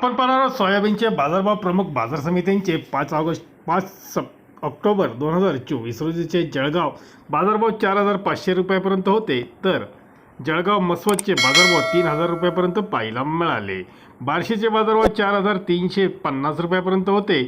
आपण पाहणार आहोत सोयाबीनचे बाजारभाव प्रमुख बाजार समित्यांचे पाच ऑगस्ट पाच सप ऑक्टोबर दोन हजार चोवीस रोजीचे जळगाव बाजारभाव चार हजार पाचशे रुपयापर्यंत होते. तर जळगाव मस्वतचे बाजारभाव तीन हजार रुपयापर्यंत पाहायला मिळाले. बार्शीचे बाजारभाव चार हजार तीनशे पन्नास रुपयापर्यंत होते.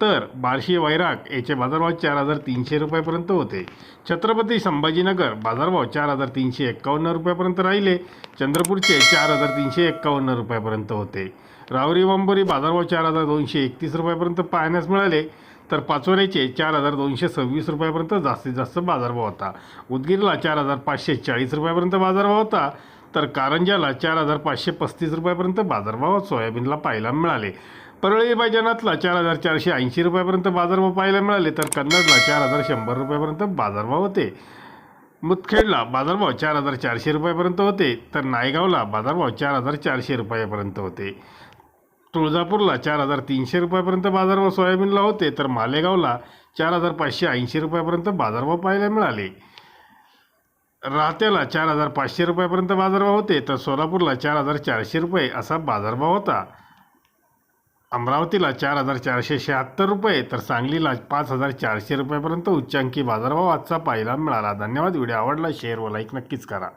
तर बार्शी वैराग याचे बाजारभाव चार हजार तीनशे रुपयापर्यंत होते. छत्रपती संभाजीनगर बाजारभाव चार हजार तीनशे एक्कावन्न रुपयापर्यंत राहिले. चंद्रपूरचे चार हजार तीनशे एक्कावन्न रुपयापर्यंत होते. रावरी वांबोरी बाजारभाव चार हजार दोनशे एकतीस रुपयापर्यंत पाहण्यास मिळाले तर पाचोऱ्याचे चार हजार दोनशे सव्वीस रुपयापर्यंत जास्तीत जास्त बाजारभाव होता. उदगीरला चार हजार पाचशे चाळीस रुपयापर्यंत बाजारभाव होता तर कारंजाला चार हजार पाचशे पस्तीस रुपयापर्यंत बाजारभाव सोयाबीनला पाहायला मिळाले. परळी बाजारातला चार हजार चारशे ऐंशी रुपयापर्यंत बाजारभाव पाहायला मिळाले तर कन्नडला चार हजार शंभर रुपयापर्यंत बाजारभाव होते. मुदखेडला बाजारभाव चार हजार चारशे रुपयापर्यंत होते तर नायगावला बाजारभाव चार हजार चारशे रुपयापर्यंत होते. तुळजापूरला चार हजार तीनशे रुपयापर्यंत बाजारभाव सोयाबीनला होते तर मालेगावला चार हजार पाचशे ऐंशी रुपयापर्यंत बाजारभाव पाहायला मिळाले. राहत्याला चार हजार पाचशे रुपयापर्यंत बाजारभाव होते तर सोलापूरला चार हजार चारशे रुपये असा बाजारभाव होता. अमरावतीला चार हजार चारशे शहात्तर रुपये तर सांगलीला पाच हजार चारशे रुपयापर्यंत उच्चांकी बाजारभाव आजचा पाहायला मिळाला. धन्यवाद व्हिडिओ आवडला शेअर व लाईक नक्कीच करा.